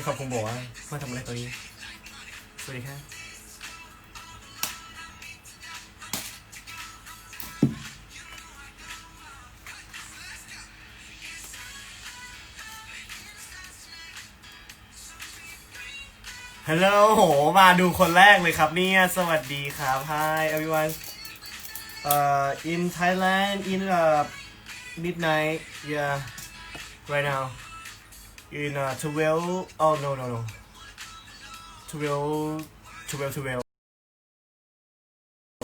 นคลับคงบอกว่ามาทำอะไรตัวนี้ สวัสดีครับฮัลโหลโห มาดูคนแรกเลยครับเนี่ย สวัสดีครับ Hi everyone uh in Thailand in uh midnight yeah right now in uh 12 oh no no no 12 12 12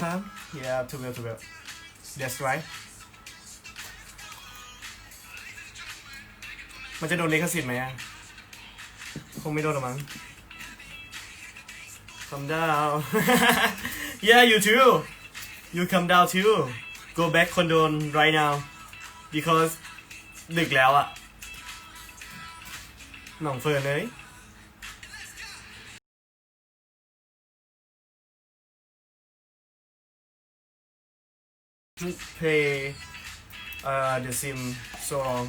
ครับ yeah 12 12 that's right มันจะโดนลิขสิทธิ์ไหมอะคงไม่โดนหรอกมั้ง Come down. yeah, you too. You come down too. Go back คอนโดน right now because ดึกแล้วอะ น่องเฟิร์นเลย play uh, the sim so long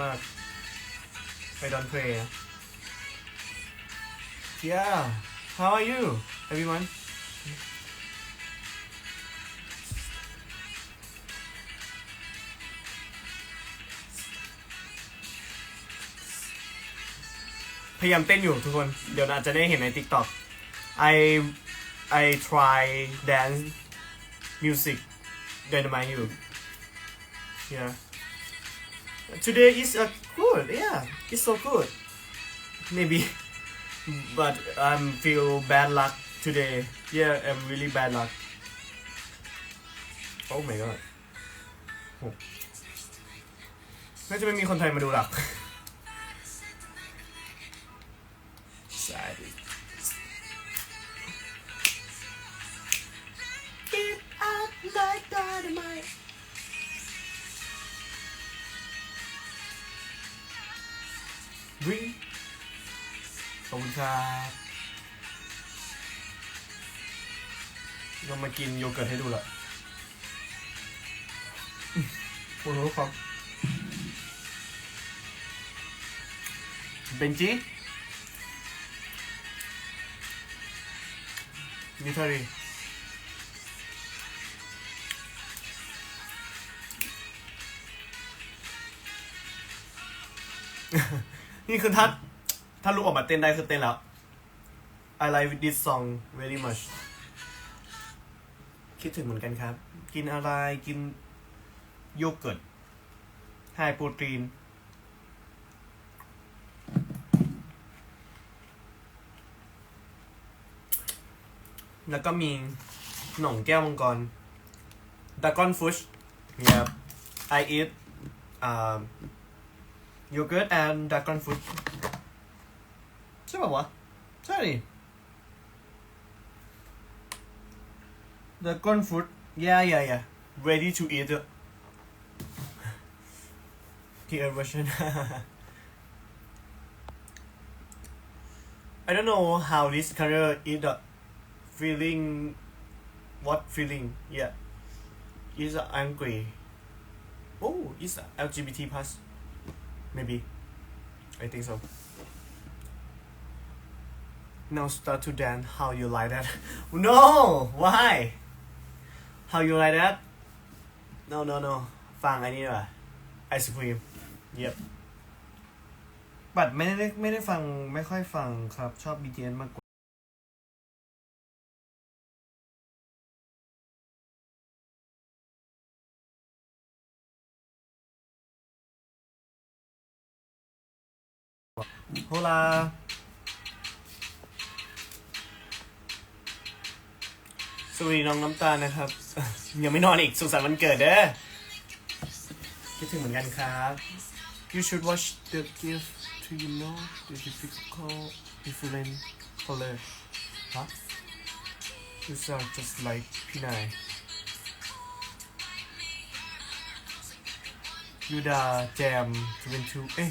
มากๆ I don't play อะ Yeah how are you everyone พยายามเต้นอยู่ทุกคน เดี๋ยวอาจจะได้เห็นใน TikTok I I try dance music dynamite you yeah today is a good yeah it's so good maybe but I'm feel bad luck today yeah I'm really bad luck oh my god น่าจะไม่มีคนไทยมาดูหรอก วิ่งขอบคุณครับเรามากินโยเกิร์ตให้ดูละโอ้โหครับเบนจิมิทารี นี่คือถ้าถ้าลูกออกมาเต้นได้คือเต้นแล้ว I like this song very much คิดถึงเหมือนกันครับ กินอะไรกินโยเกิร์ตไฮโปรตีนแล้วก็มีหน่องแก้วมังกรดากอนฟุช yeah I eat um, yogurt and dragon fruit ใช่ป่าวะใช่ดิ dragon fruit yeah yeah yeah ready to eat it the version I don't know how this color is the feeling what feeling yeah is angry oh is LGBT plus maybe I think so now start to dance how you like that no why how you like that no no no ฟังอันนี้ดีกว่า Ice cream. yep บัตรไม่ได้ไม่ได้ฟังไม่ค่อยฟังครับ ชอบ BTS มากกว่า โฮลา สวัสดีน้องน้ำตาลนะครับ ยังไม่นอนอีกสุขสันต์วันเกิดเด้อคิดถึงเหมือนกันครับ You should watch the gift to you know the difficult different color huh You sound just like พี่นายยูดาแจม22เอ้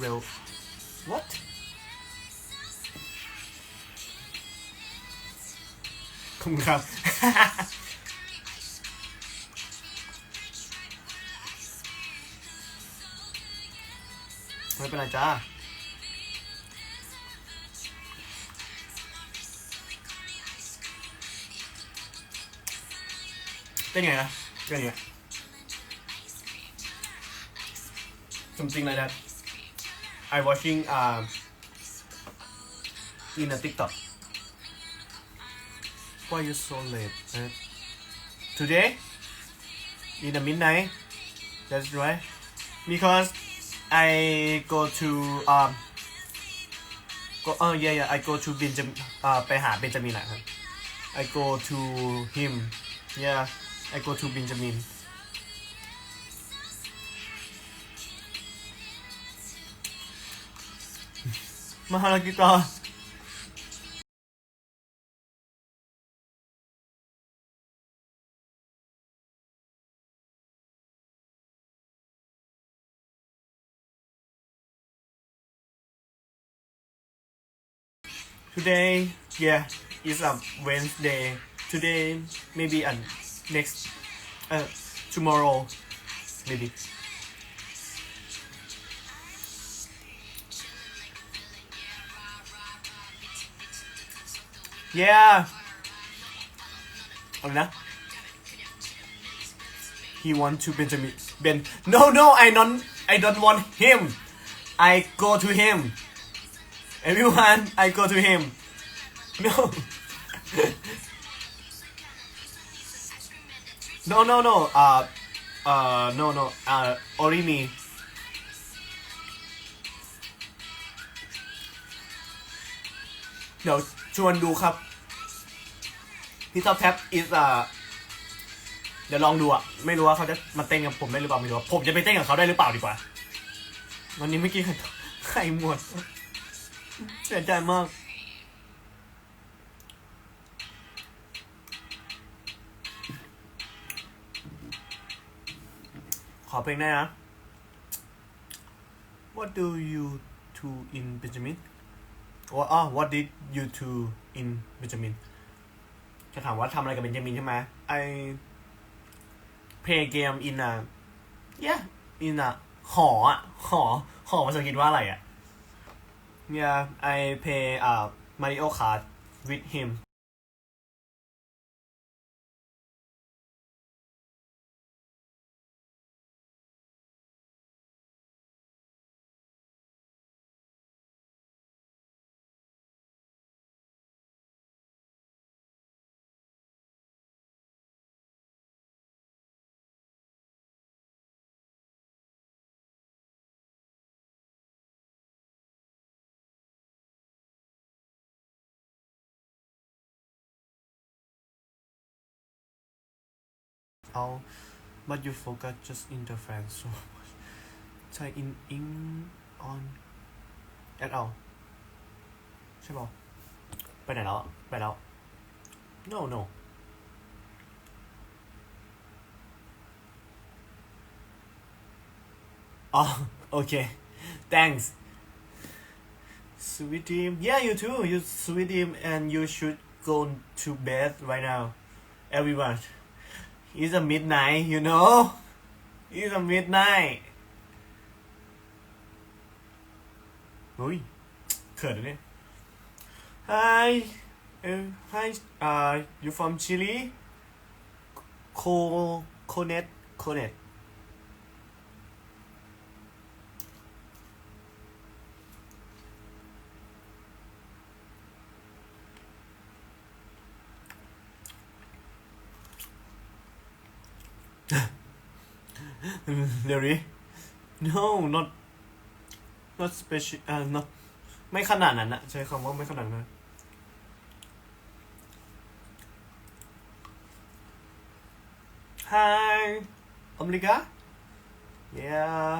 เร็ว what ขอบคุณครับ ไม่เป็นไรจ้าเป็นไงนะเป็นไงสมจริงเลยนะ I watching uh in a TikTok why you so late huh? today in the midnight that's right because I go to um go oh yeah yeah I go to Benjamin อ่าไปหาเบนจามินอะครับ I go to him yeah I go to Benjamin มาฮารากิตา Today, yeah, it's a Wednesday. Today, maybe and next, uh, tomorrow, maybe. Yeah. อะไรนะ He want to Benjamin Ben No no I don't I don't want him I go to him Everyone, I go to him. No. no, no, no. Uh, uh, no, no. Uh, only me. ชวนดูครับพี่ท็อปแท็บ is อ่าเดี๋ยวลองดูอะ ไม่รู้ว่าเขาจะมาเต้นกับผมได้หรือเปล่าไม่รู้ผมจะไปเต้นกับเขาได้หรือเปล่าดีกว่าวันนี้เมื่อกี้ใครหมดเสียใจมากขอเพลงได้นะ What do you do in Benjamin ว่าอ๋อ What did you do in Benjamin จะถามว่าทำอะไรกับเบนจามินใช่ไหม I play game in a yeah in a หออะหอหอภาษาอังกฤษว่าอะไรอะ Yeah, I play uh Mario Kart with him. Oh, but you forgot just in the fan so much. Try in in on at all ใช่ป่ะไปไหนแล้วอะไปแล้ว no no อ๋อโอเค thanks sweet dream yeah you too you sweet dream and you should go to bed right now everyone It's a midnight, you know? It's a midnight. อุ้ยเขินเนี่ย Hi uh, Hi uh you from Chile Co Conet Conet really no not special อ่า not ไม่ขนาดนั้นอะใช้คำว่าไม่ขนาดนั้น Hi America yeah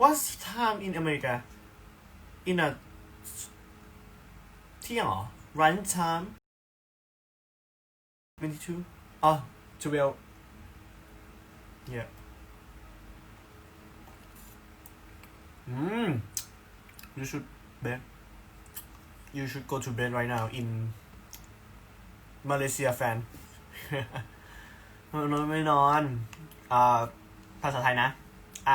what's time in America in a เที่ยงเหรอ lunch time 22อ๋อ12 yeah Mm. You should bed. You should go to bed right now in Malaysia fan นอนไม่นอนอ่าภาษาไทยนะไอ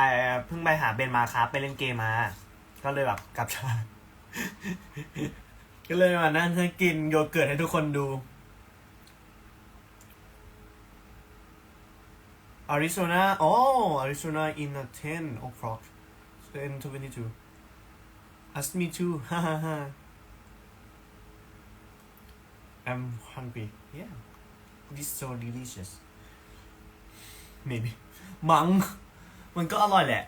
เพิ่งไปหาเบนมาครับ ไปเล่นเกมมา ก็เลยแบบกลับช้าก็เลยมานั่งกินโยเกิร์ตให้ทุกคนดู Arizona oh Arizona in a 10 o'clock 10 22 ask me too ฮ่าฮ่าฮ่า I'm hungry yeah this so delicious maybe มัง มันก็อร่อยแหละ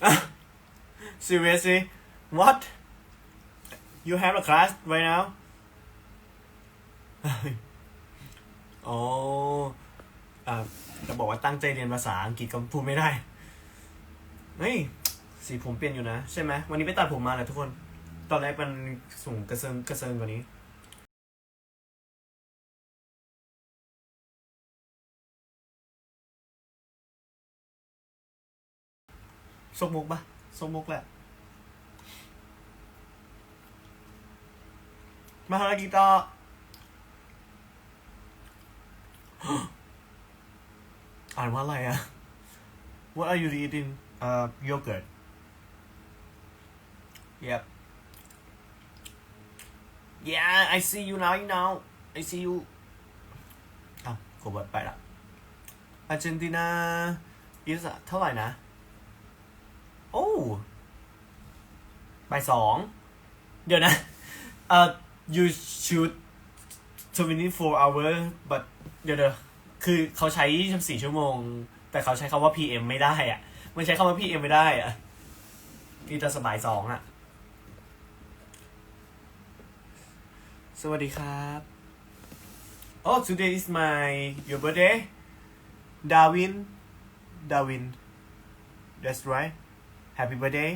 Seriously what you have a class right now อ๋ออ่า จะบอกว่าตั้งใจเรียนภาษาอังกฤษก็พูดไม่ได้ เฮ้ย สีผมเปลี่ยนอยู่นะ ใช่ไหม วันนี้ไปตัดผมมาแหละทุกคน ตอนแรกมันสูงกระเซิงกระเซิงกว่านี้สกมุกปะสกมุกแหละ มาฮารากิตา อ่านว่าอะไรอะ What are you eating uh yogurt Yep Yeah I see you now you know I see you อ่ะกดเบิดไปละอาร์เจนตินา is เท่าไหร่นะ โอ้บ่ายสอง เดี๋ยวนะ เอ่อ you shoot 24 hour but เดี๋ยวเดี๋ยว คือเขาใช้ 24 ชั่วโมง แต่เขาใช้คำว่า PM ไม่ได้อะมันใช้คำว่า PM ไม่ได้อะนี่จะสบายสองอะสวัสดีครับ Oh today is my your birthday Darwin Darwin that's right Happy birthday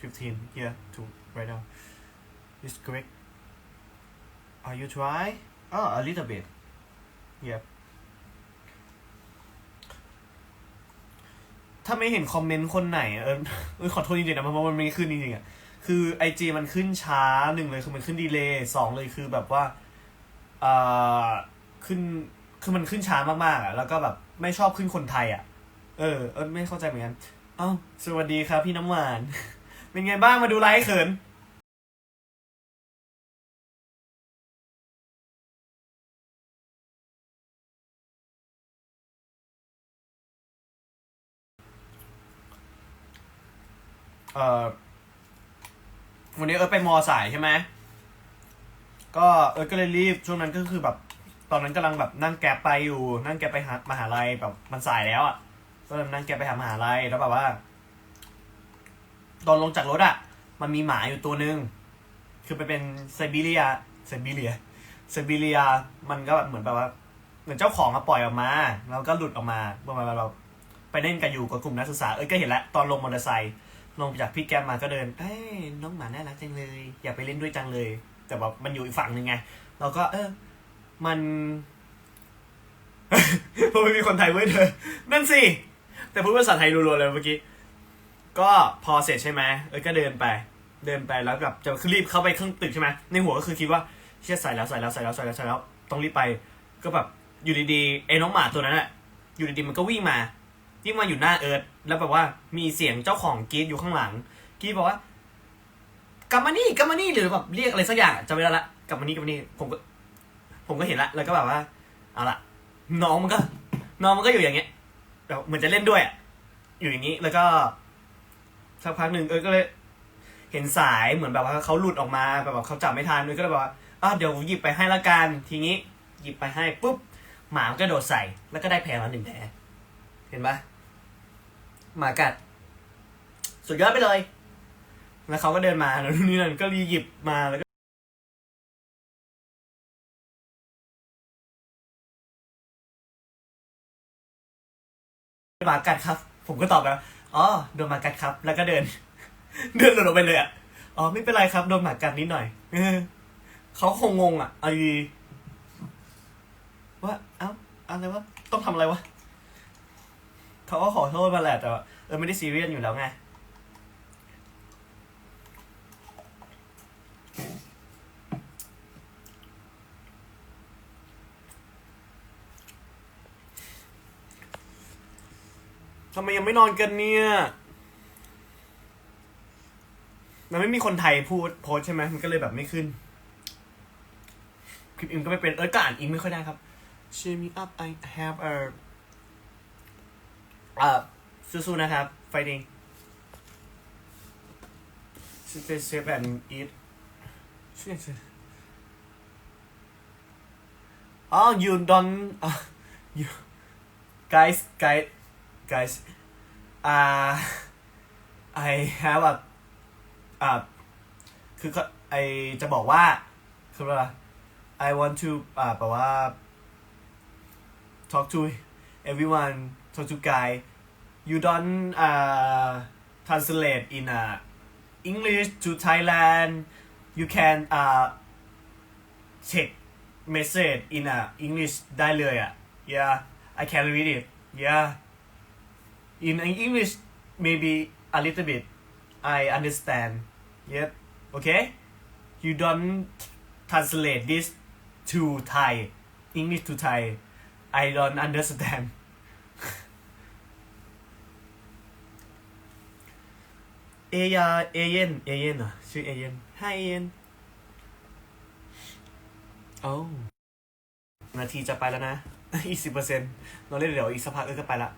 15. Yeah, two right now. It's correct. Are you try? Oh, a little bit. Yep. ถ้าไม่เห็นคอมเมนต์คนไหนอะเออเออขอโทษจริงๆนะเพราะว่ามันไม่ขึ้นจริงๆอะคือไอจีมันขึ้นช้าหนึ่งเลยคือมันขึ้นดีเลย์สองเลยคือแบบว่าเอ่อขึ้นคือมันขึ้นช้ามากๆอะแล้วก็แบบไม่ชอบขึ้นคนไทยอะ เออเออไม่เข้าใจเหมือนกันเอ้าสวัสดีครับพี่น้ำหวาน เป็นไงบ้างมาดูไลฟ์เขินเอ่อวันนี้เออไปมอสายใช่ไหมก็เออก็เลยรีบช่วงนั้นก็คือแบบ ตอนนั้นกำลังแบบนั่งแก๊ปไปอยู่ นั่งแก๊ปไปหามหาลัยแบบมันสายแล้วอะก็เลยนั่งแก๊ปไปหามหาลัยแล้วแบบว่า ตอนลงจากรถอะ มันมีหมาอยู่ตัวหนึ่งคือไปเป็นไซบีเรียไซบีเรียไซบีเรียมันก็แบบเหมือนแบบว่า เหมือนเจ้าของมาปล่อยออกมา แล้วก็หลุดออกมาประมาณเราไปเล่นกันอยู่กับกลุ่มนักศึกษา เอ้ยก็เห็นแล้วตอนลงมอเตอร์ไซค์ลงจากพี่แก๊ปมาก็เดินเอ้ยน้องหมาน่ารักจังเลย อยากไปเล่นด้วยจังเลย แต่แบบมันอยู่อีกฝั่งหนึ่งไง เราก็ เออ มันเพราะไม่มีคนไทยเว้ยเธอนั่นสิ แต่พูดภาษาไทยรัวๆเลยเมื่อกี้ ก็พอเสร็จใช่ไหมเอ้ยก็เดินไป เดินไปแล้วแบบจะคือรีบเข้าไปข้างตึกใช่ไหมในหัวก็คือคิดว่าเชี่ยใส่แล้วใส่แล้วใส่แล้วใส่แล้วใส่แล้วต้องรีบไป ก็แบบอยู่ดีๆไอ้น้องหมาตัวนั้นอะอยู่ดีๆมันก็วิ่งมาวิ่งมาอยู่หน้าเอิร์ธแล้วแบบว่ามีเสียงเจ้าของกรีดอยู่ข้างหลังกรีดบอกว่ากลับมานี่กลับมานี่หรือแบบเรียกอะไรสักอย่างจำไม่ได้ละกลับมานี่กลับมานี่ผมก็ ผมก็เห็นละแล้วก็แบบว่าเอาละน้องมันก็ น้องมันก็อยู่อย่างเงี้ยแบบเหมือนจะเล่นด้วยอะอยู่อย่างนี้แล้วก็ สักพักหนึ่งเออก็เลยเห็นสายเหมือนแบบว่าเขาหลุดออกมาแบบเขาจับไม่ทันเลยก็เลยบอกว่าอ้าวเดี๋ยวหยิบไปให้ละกันทีนี้ หยิบไปให้ปุ๊บหมามันก็โดดใส่แล้วก็ได้แผลมาหนึ่งแผลเห็นปะหมากัด สุดยอดไปเลย แล้วเขาก็เดินมาแล้วนี่นั่นก็รีหยิบมาแล้วก็หมากัดครับ ผมก็ตอบไปว่า อ๋อโดนหมากัดครับ แล้วก็เดิน เดินหลุดออกไปเลยอะอ๋อไม่เป็นไรครับโดนหมากัดนิดหน่อยเออเขาคงงงอะไอ้ว่าเอ้าอะไรวะต้องทำอะไรวะเขาก็ขอโทษมาแหละแต่ว่าเออไม่ได้ซีเรียสอยู่แล้วไงำไมยังไม่นอนกันเนี่ย มันไม่มีคนไทยพูดโพสใช่ไหมมันก็เลยแบบไม่ขึ้น คลิปอิมก็ไม่เป็นเออก็อ่านอิมไม่ค่อยได้ครับ Cheer me up I have a อ่าสู้ๆนะครับ fighting stay safe and eat oh you don't uh, you guys guys guys uh I have a อ่าคือก็ไอจะบอกว่าคือว่า I want to อ่าแปลว่า talk to everyone talk to guy you don't uh translate in uh English to Thailand you can uh check message in uh English ได้เลยอะ yeah I can read it yeah in English maybe a little bit I understand yep okay you don't translate this to Thai English to Thai I don't understand เอยาเอเยนเอเยนเหรอชื่อเอเยนไฮเอเยนโอ้นาทีจะไปแล้วนะ อีกสิบเปอร์เซ็นต์เราเล่นเดี๋ยวอีกสักพักเออก็ไปละ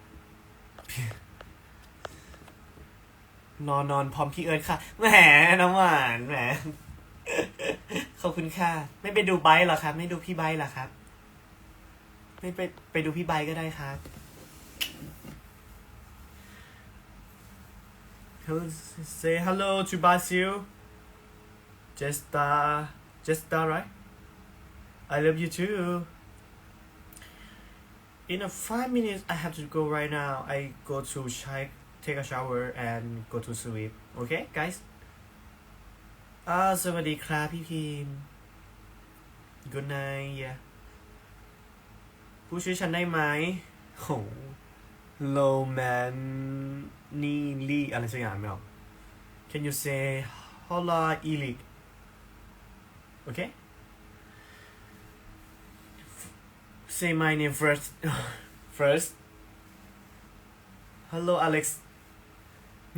นอนนอนพร้อมพี่เอิร์ธค่ะ แหมน้ำหวานแหม ขอบคุณค่ะ ไม่ไปดูไบค์หรอครับ ไม่ดูพี่ไบค์หรอครับ ไม่ไปไปดูพี่ไบค์ก็ได้ครับ Hello, say hello to Basil. Jesta, Jesta, right? I love you too. In a five minutes, I have to go right now. I go to check, take a shower, and go to sleep. Okay, guys? อ่าสวัสดีครับพี่พิมพ์ Good night yeah ผู้ช่วยฉันได้ไหมโห low man นี่ลี่อะไรสักอย่างไม่ออก Can you say hola Elic Okay Say my name first first Hello Alex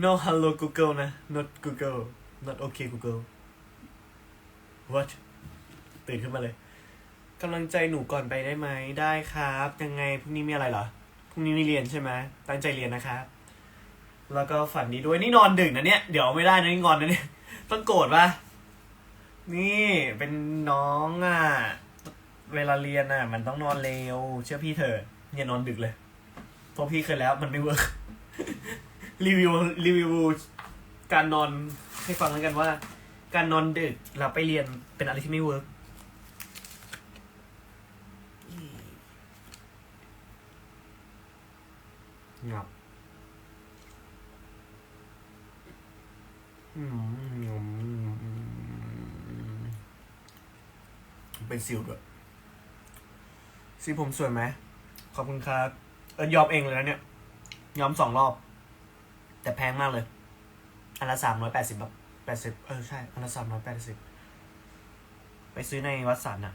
No hello Google นะ not Google not okay Google What ตื่นขึ้นมาเลยกำลังใจหนูก่อนไปได้ไหมได้ครับ ยังไงพรุ่งนี้มีอะไรเหรอพรุ่งนี้มีเรียนใช่ไหมตั้งใจเรียนนะครับ แล้วก็ฝันดีด้วยนี่นอนดึกนะเนี่ยเดี๋ยวไม่ได้นะนี่งอนนะเนี่ยต้องโกรธปะนี่เป็นน้องอะ เวลาเรียนอะ มันต้องนอนเร็ว เชื่อพี่เถอะเนี่ยนอนดึกเลยเพราะพี่เคยแล้วมันไม่เวิร์กรีวิวรีวิวการนอนให้ฟังแล้วกันว่า การนอนดึกแล้วไปเรียนเป็นอะไรที่ไม่เวิร์กงับอืมเป็นซิลด้วย สีผมสวยไหม ขอบคุณครับ เออยอมเองเลยนะเนี่ย ยอมสองรอบ แต่แพงมากเลย อันละสามร้อยแปดสิบแบบแปดสิบเออใช่ อันละสามร้อยแปดสิบ ไปซื้อในวัดสันอะ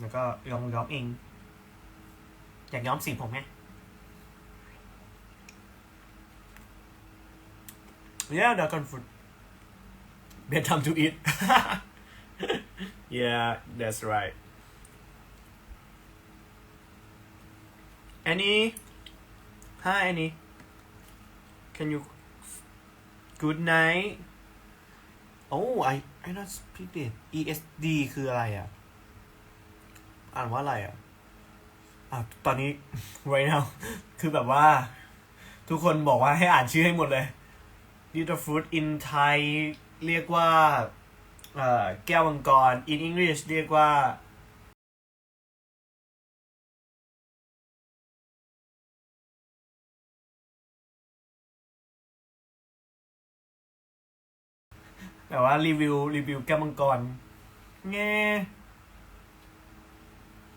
แล้วก็ยอมย้อมเอง อยากย้อมสีผมไง Yeah, dragon fruit. Bedtime to eat. yeah, that's right. Annie? Hi, Annie. Can you. Good night. Oh, I I not speak it. ESD คืออะไรอะ อ่านว่าอะไรอะ อะ ตอนนี้ right now คือแบบว่า ทุกคนบอกว่าให้อ่านชื่อให้หมดเลย Little fruit in Thai เรียกว่า เอ่อ แก้วมังกร in English เรียกว่า แต่ว่ารีวิวรีวิวแก้วมังกรแง่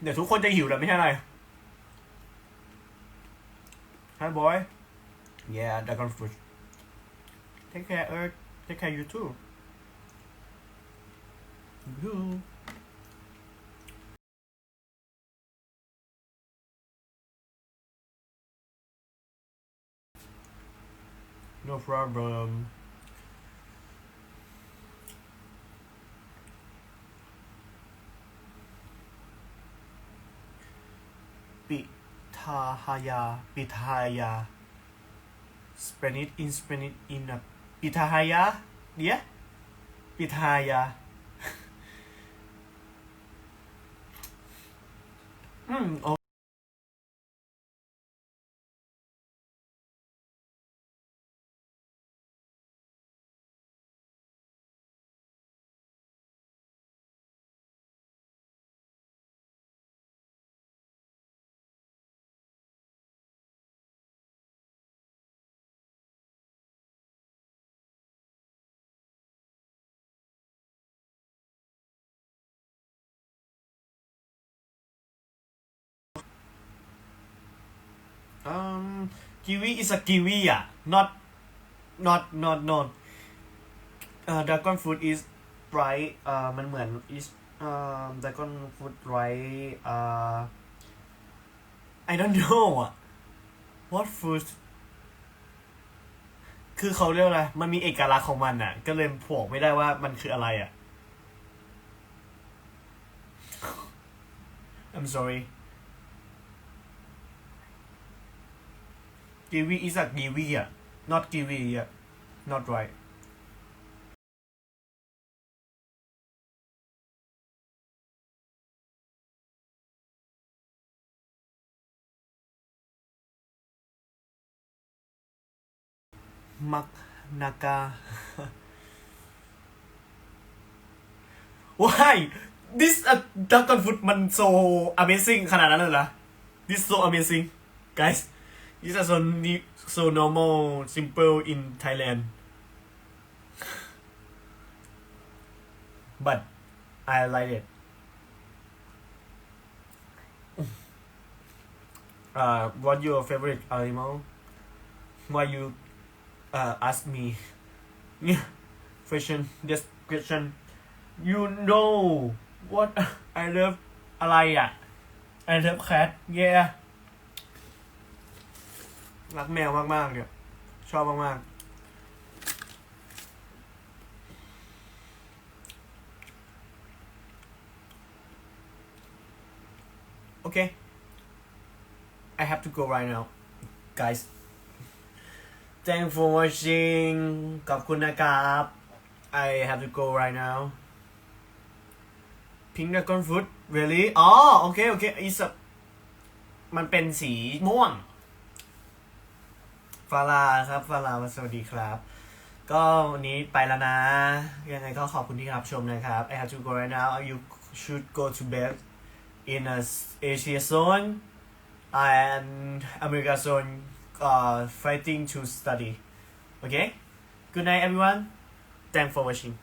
เดี๋ยวทุกคนจะหิวแล้วไม่ใช่อะไร Hi boy Yeah dragon fruit Take care, Earth. Take care, you too. You. no problem ปิทาฮายาปิทายา Spanish in Spanish in a ปิทายาเดียปิทายาอืมโอ Um, kiwi is a kiwi, yeah. Not, not, not, not. Uh, dragon fruit is bright Uh, มันเหมือน is um dragon fruit right. Uh, I don't know อะ what fruit คือเขาเรียกอะไร มันมีเอกลักษณ์ของมันอะ ก็เลยบอกไม่ได้ว่ามันคืออะไรอะ I'm sorry Kiwi is a kiwi อ่ะ not kiwi อ่ะ not right มักนากา Why this a dragon fruit มัน so amazing ขนาดนั้นเลยเหรอ this so amazing guys this is so ne- so normal simple in Thailand but I like it uh what your favorite animal why you uh, ask me question this question you know what I love อะไรอ่ะ I love cat yeah รักแมวมากๆเนี่ยชอบมากๆ โอเค I have to go right now guys Thank for watching ขอบคุณนะครับ I have to go right now Pink Dragon Fruit really อ๋อ โอเค โอเค is a มันเป็นสีม่วง ฟาลาครับฟาลาสวัสดีครับ ก็วันนี้ไปแล้วนะ ยังไงก็ขอบคุณที่รับชมนะครับ I have to go right now you should go to bed in a Asia zone and America zone uh, fighting to study okay good night everyone thanks for watching